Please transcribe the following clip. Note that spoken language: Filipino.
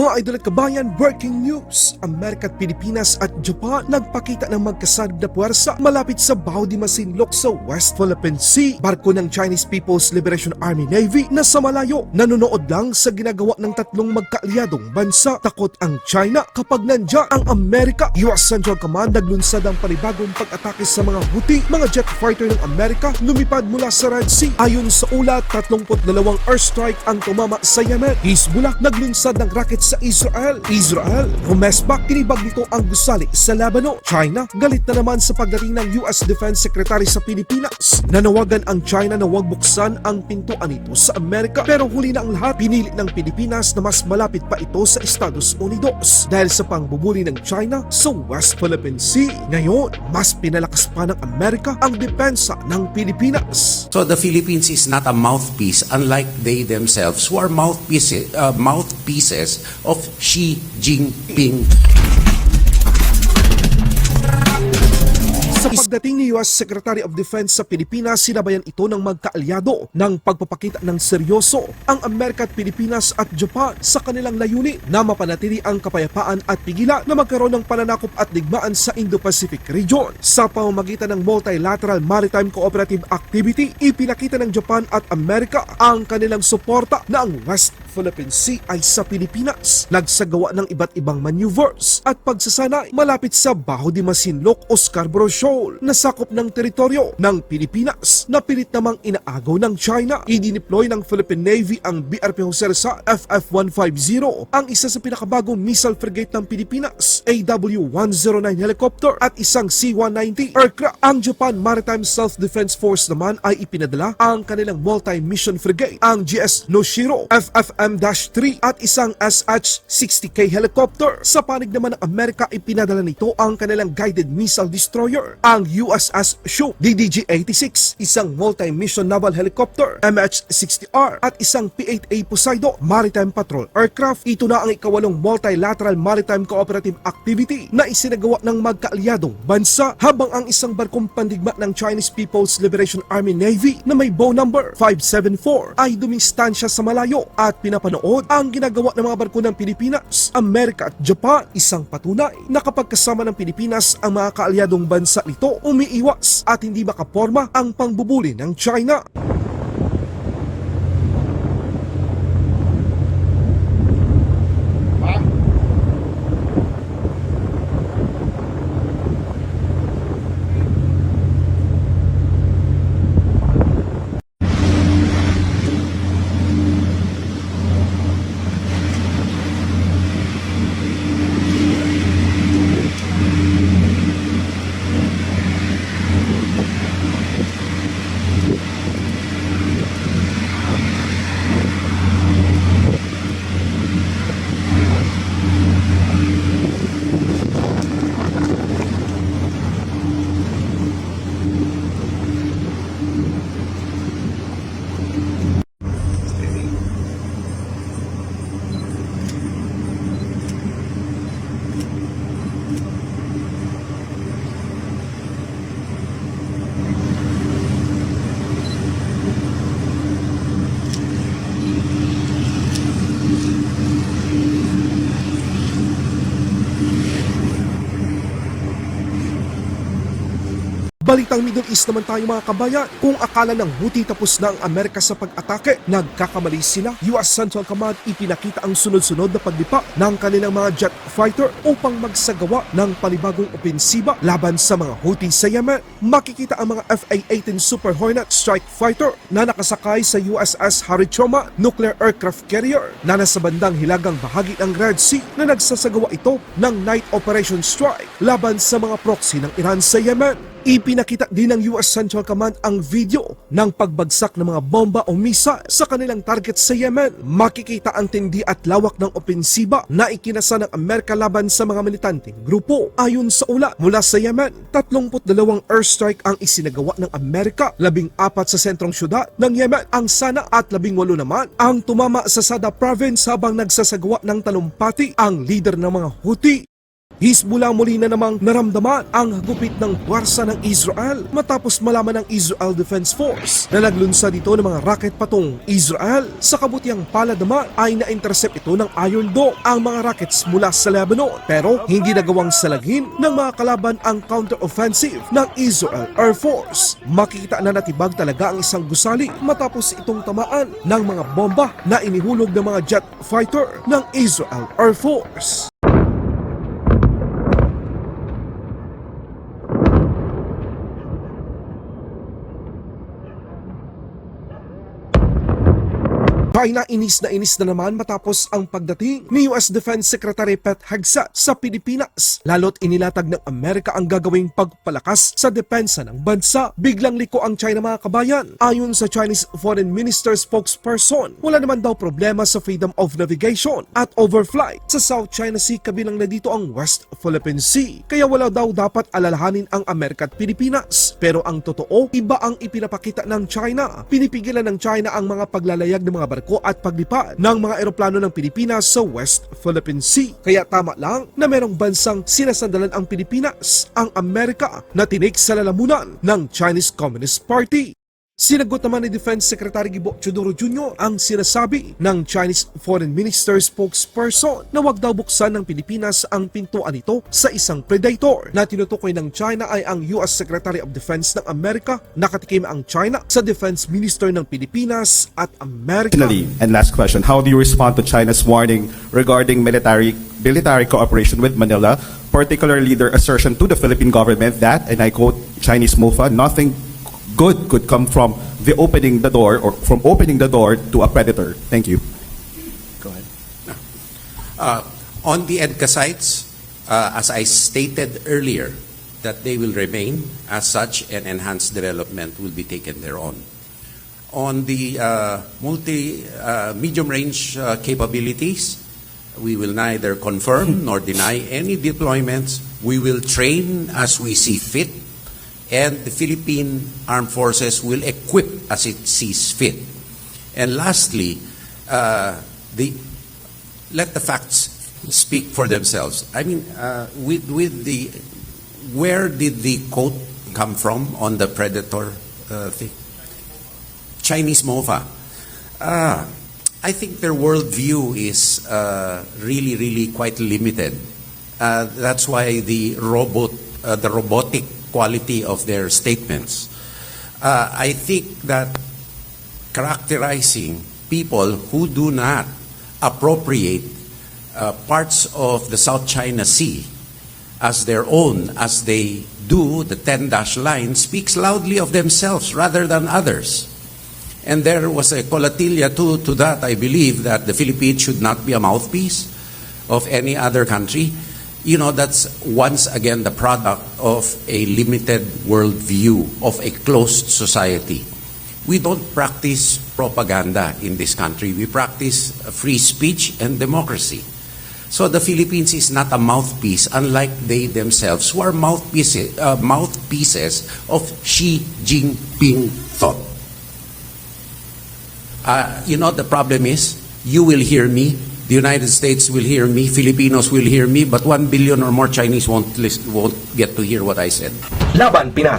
Mga idol at kabayan, breaking news! Amerika at Pilipinas at Japan nagpakita ng magkasalib na puwersa malapit sa Bao de Masinloc sa West Philippine Sea. Barko ng Chinese People's Liberation Army Navy na sa malayo nanonood lang sa ginagawa ng tatlong magkaalyadong bansa. Takot ang China kapag nandiyan ang Amerika. US Central Command naglunsad ang panibagong pag-atake sa mga Houthi. Mga jet fighter ng Amerika lumipad mula sa Red Sea. Ayon sa ulat, 32 airstrike ang tumama sa Yemen. Hezbollah naglunsad ng rocket sa Israel. Israel, rumesbak, kinibag nito ang gusali sa Lebanon. China, galit na naman sa pagdating ng US Defense Secretary sa Pilipinas. Nanawagan ang China na huwag buksan ang pintuan nito sa Amerika. Pero huli na ang lahat, pinili ng Pilipinas na mas malapit pa ito sa Estados Unidos. Dahil sa pangbubuli ng China sa West Philippine Sea. Ngayon, mas pinalakas pa ng Amerika ang depensa ng Pilipinas. So the Philippines is not a mouthpiece, unlike they themselves, who are mouthpieces, uh, mouthpieces of Xi Jinping. Pagdating ni US Secretary of Defense sa Pilipinas, sinabayan ito ng magkaalyado ng pagpapakita ng seryoso ang Amerika at Pilipinas at Japan sa kanilang layunin na mapanatili ang kapayapaan at pigilan na magkaroon ng pananakop at digmaan sa Indo-Pacific region. Sa pamamagitan ng Multilateral Maritime Cooperative Activity, ipinakita ng Japan at Amerika ang kanilang suporta na ang West Philippine Sea ay sa Pilipinas. Nagsagawa ng iba't ibang maneuvers at pagsasanay malapit sa Baho de Masinloc o Scarborough Shoal na sakop ng teritoryo ng Pilipinas na pilit namang inaagaw ng China. Idineploy ng Philippine Navy ang BRP Jose Rizal FF-150, ang isa sa pinakabagong missile frigate ng Pilipinas, AW-109 helicopter at isang C-190 aircraft. Ang Japan Maritime Self-Defense Force naman ay ipinadala ang kanilang multi-mission frigate, ang GS Noshiro FFM-3 at isang SH-60K helicopter. Sa panig naman ng Amerika, ipinadala nito ang kanilang guided missile destroyer, ang USS Shoe DDG-86, isang multi-mission naval helicopter, MH-60R at isang P-8A Poseidon Maritime Patrol Aircraft. Ito na ang ikawalong multilateral maritime cooperative activity na isinagawa ng magkaalyadong bansa habang ang isang barkong pandigma ng Chinese People's Liberation Army Navy na may bow number 574 ay dumistansya sa malayo at pinapanood ang ginagawa ng mga barko ng Pilipinas, Amerika at Japan. Isang patunay na kapag kasama ng Pilipinas ang mga kaalyadong bansa nito, umiiwas at hindi makaporma ang pangbubuli ng China. Balitang Middle East naman tayo mga kabayan. Kung akala ng Houthi tapos na ang Amerika sa pag-atake, nagkakamali sila. US Central Command ipinakita ang sunod-sunod na paglipa ng kanilang mga jet fighter upang magsagawa ng panibagong opensiba laban sa mga Houthi sa Yemen. Makikita ang mga FA-18 Super Hornet strike fighter na nakasakay sa USS Truman nuclear aircraft carrier na nasa bandang hilagang bahagi ng Red Sea na nagsasagawa ito ng night operation strike laban sa mga proxy ng Iran sa Yemen. Ipinakita din ng US Central Command ang video ng pagbagsak ng mga bomba o misa sa kanilang target sa Yemen. Makikita ang tindi at lawak ng opensiba na ikinasa ng Amerika laban sa mga militanteng grupo. Ayon sa ula mula sa Yemen, 32 airstrike ang isinagawa ng Amerika, 14 sa sentrong syudad ng Yemen ang Sana at 18 naman ang tumama sa Sada province habang nagsasagawa ng talumpati ang leader ng mga Houthi Hezbollah muli na namang naramdaman ang gupit ng puwersa ng Israel matapos malaman ng Israel Defense Force na naglunsad ito ng mga rocket patong Israel. Sa kabutiang palad ay na-intercept ito ng Iron Dome ang mga rockets mula sa Lebanon pero hindi nagawang salagin ng mga kalaban ang counter-offensive ng Israel Air Force. Makikita na natibag talaga ang isang gusali matapos itong tamaan ng mga bomba na inihulog ng mga jet fighter ng Israel Air Force. China inis na inis na naman matapos ang pagdating ni US Defense Secretary Pat Hegseth sa Pilipinas. Lalo't inilatag ng Amerika ang gagawing pagpalakas sa depensa ng bansa. Biglang liko ang China mga kabayan. Ayon sa Chinese Foreign Minister spokesperson, wala naman daw problema sa freedom of navigation at overflight sa South China Sea kabilang na dito ang West Philippine Sea. Kaya wala daw dapat alalahanin ang Amerika at Pilipinas. Pero ang totoo, iba ang ipinapakita ng China. Pinipigilan ng China ang mga paglalayag ng mga barko at paglipad ng mga eroplano ng Pilipinas sa West Philippine Sea. Kaya tama lang na merong bansang sinasandalan ang Pilipinas, ang Amerika, na tinik sa lalamunan ng Chinese Communist Party. Sinagot naman ni Defense Secretary Gibo Chodoro Jr. ang sinasabi ng Chinese Foreign Minister spokesperson na wag daw buksan ng Pilipinas ang pintuan nito sa isang predator na tinutukoy ng China ay ang US Secretary of Defense ng Amerika. Nakatikim ang China sa Defense Minister ng Pilipinas at Amerika. Finally, and last question, how do you respond to China's warning regarding military military cooperation with Manila, particularly their assertion to the Philippine government that, and I quote Chinese MOFA, nothing good could come from the opening the door or from opening the door to a predator. Thank you. Go ahead. Uh, on the EDCA sites, uh, as I stated earlier, that they will remain as such and enhanced development will be taken thereon. On the uh, multi uh, medium range uh, capabilities, we will neither confirm nor deny any deployments. We will train as we see fit, and the Philippine Armed Forces will equip as it sees fit. And lastly, uh, the let the facts speak for themselves. I mean, uh, with, with the, where did the quote come from on the predator uh, thing? Chinese MOFA. Uh, I think their worldview is uh, really, really quite limited. Uh, that's why the robot, the robotic quality of their statements. Uh, I think that characterizing people who do not appropriate uh, parts of the South China Sea as their own, as they do the 10 dash line, speaks loudly of themselves rather than others. And there was a colatilia to, to that, I believe, that the Philippines should not be a mouthpiece of any other country. You know, that's once again the product of a limited worldview, of a closed society. We don't practice propaganda in this country. We practice free speech and democracy. So the Philippines is not a mouthpiece, unlike they themselves, who are mouthpieces, uh, mouthpieces of Xi Jinping thought. Uh, you know, the problem is, you will hear me, the United States will hear me, Filipinos will hear me, but one billion or more Chinese won't, list, won't get to hear what I said. Laban Pinas.